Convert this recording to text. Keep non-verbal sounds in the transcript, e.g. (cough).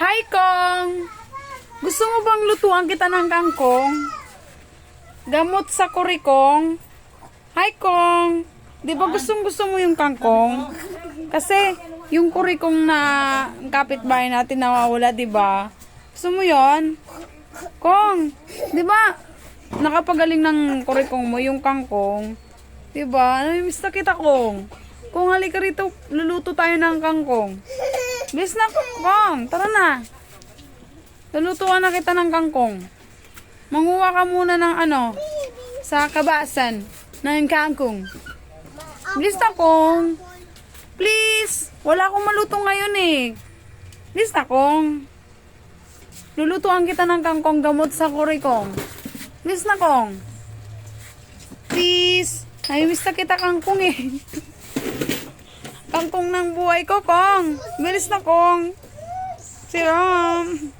Hi, Kong! Gusto mo bang lutuan kita ng kangkong? Gamot sa kurikong? Hi, Kong! Di ba gustong gusto mo yung kangkong? Kasi yung kurikong na kapitbahay natin nawawala, di ba? Gusto mo yon? Kong, di ba nakapagaling ng kurikong mo yung kangkong? Di ba? Namimiss na kita, Kong. Kung halika rito, luluto tayo ng kangkong. Bilis na, Kong. Tara na. Lulutuan na kita ng kangkong. Manguha ka muna ng ano, sa kabasan ng kangkong. Bilis na, Kong. Please. Wala akong maluto ngayon eh. Bilis na, Kong. Lulutuan kita ng kangkong gamot sa kurikong. Bilis na, Kong. Please. Namimiss na kita kangkong eh. (laughs) Kangkong ng buhay ko, Kong. Bilis na, Kong. Si Ram.